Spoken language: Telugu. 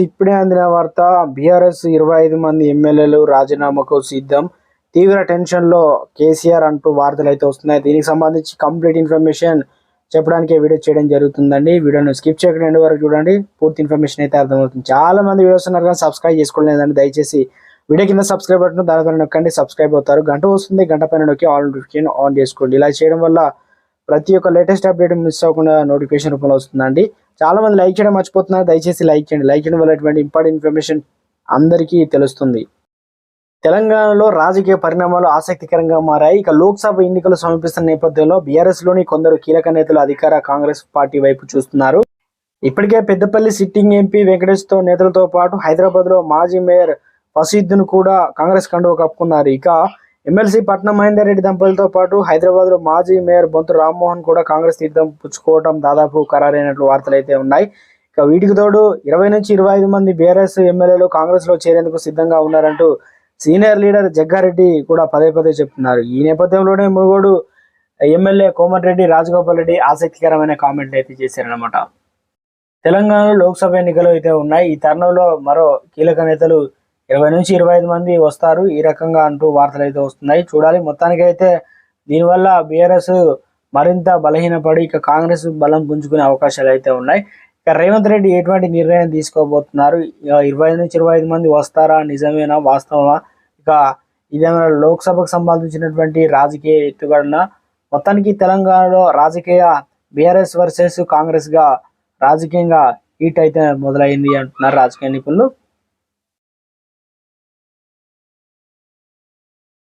ఇప్పుడే అందిన వార్త బీఆర్ఎస్ ఇరవై ఐదు మంది ఎమ్మెల్యేలు రాజీనామాకు సిద్ధం. తీవ్ర టెన్షన్లో కేసీఆర్ అంటూ వార్తలు అయితే వస్తున్నాయి. దీనికి సంబంధించి కంప్లీట్ ఇన్ఫర్మేషన్ చెప్పడానికి వీడియో చేయడం జరుగుతుందండి. వీడియోను స్కిప్ చేయకుండా ఎండ్ వరకు చూడండి. పూర్తి ఇన్ఫర్మేషన్ అయితే అర్థమవుతుంది. చాలా మంది వీడియోస్ ఉన్నారు కానీ సబ్స్క్రైబ్ చేసుకోలేదండి. దయచేసి వీడియో కింద సబ్స్క్రైబ్ బటన్ దాని పైన నొక్కండి. సబ్స్క్రైబ్ అవుతారు. గంట వస్తుంది. గంట పైన నొక్కి ఆల్ నోటిఫికేషన్ ఆన్ చేసుకోండి. ఇలా చేయడం వల్ల ప్రతి ఒక్క లేటెస్ట్ అప్డేట్ మిస్ అవ్వకుండా నోటిఫికేషన్ రూపంలో వస్తుందండి. చాలా మంది లైక్ చేయడం మర్చిపోతున్నారు. దయచేసి లైక్ చేయండి. లైక్ చేయడం వల్ల ఎటువంటి ఇంపార్టెంట్ ఇన్ఫర్మేషన్ అందరికీ తెలుస్తుంది. తెలంగాణలో రాజకీయ పరిణామాలు ఆసక్తికరంగా మారాయి. ఇక లోక్సభ ఎన్నికలు సమీపిస్తున్న నేపథ్యంలో బీఆర్ఎస్లోని కొందరు కీలక నేతలు అధికార కాంగ్రెస్ పార్టీ వైపు చూస్తున్నారు. ఇప్పటికే పెద్దపల్లి సిట్టింగ్ ఎంపీ వెంకటేష్తో నేతలతో పాటు హైదరాబాద్లో మాజీ మేయర్ ఫసీద్ను కూడా కాంగ్రెస్ కండువ కప్పుకున్నారు. ఇక ఎమ్మెల్సీ పట్నం మహేందర్ రెడ్డి దంపతులతో పాటు హైదరాబాద్లో మాజీ మేయర్ బొంతు రామ్మోహన్ కూడా కాంగ్రెస్ తీర్థం పుచ్చుకోవడం దాదాపు ఖరారైనట్లు వార్తలు అయితే ఉన్నాయి. ఇక వీటికి తోడు ఇరవై నుంచి ఇరవై ఐదు మంది బీఆర్ఎస్ ఎమ్మెల్యేలు కాంగ్రెస్లో చేరేందుకు సిద్ధంగా ఉన్నారంటూ సీనియర్ లీడర్ జగ్గారెడ్డి కూడా పదే పదే చెప్తున్నారు. ఈ నేపథ్యంలోనే మునుగోడు ఎమ్మెల్యే కోమటిరెడ్డి రాజగోపాల్ రెడ్డి ఆసక్తికరమైన కామెంట్లు అయితే చేశారనమాట తెలంగాణలో లోక్సభ ఎన్నికలు అయితే ఉన్నాయి. ఈ తరుణంలో మరో కీలక నేతలు ఇరవై నుంచి ఇరవై ఐదు మంది వస్తారు. ఈ రకంగా అంటూ వార్తలు అయితే వస్తున్నాయి. చూడాలి. మొత్తానికి అయితే దీనివల్ల బీఆర్ఎస్ మరింత బలహీనపడి ఇక కాంగ్రెస్ బలం పుంజుకునే అవకాశాలు అయితే ఉన్నాయి. ఇక రేవంత్ రెడ్డి ఎటువంటి నిర్ణయం తీసుకోబోతున్నారు? ఇక ఇరవై నుంచి ఇరవై ఐదు మంది వస్తారా? నిజమేనా? వాస్తవమా? ఇక ఇదేమైనా లోక్సభకు సంబంధించినటువంటి రాజకీయ ఎత్తుగడన మొత్తానికి తెలంగాణలో రాజకీయ బీఆర్ఎస్ వర్సెస్ కాంగ్రెస్గా రాజకీయంగా హీట్ అయితే మొదలైంది అంటున్నారు రాజకీయ నిపుణులు.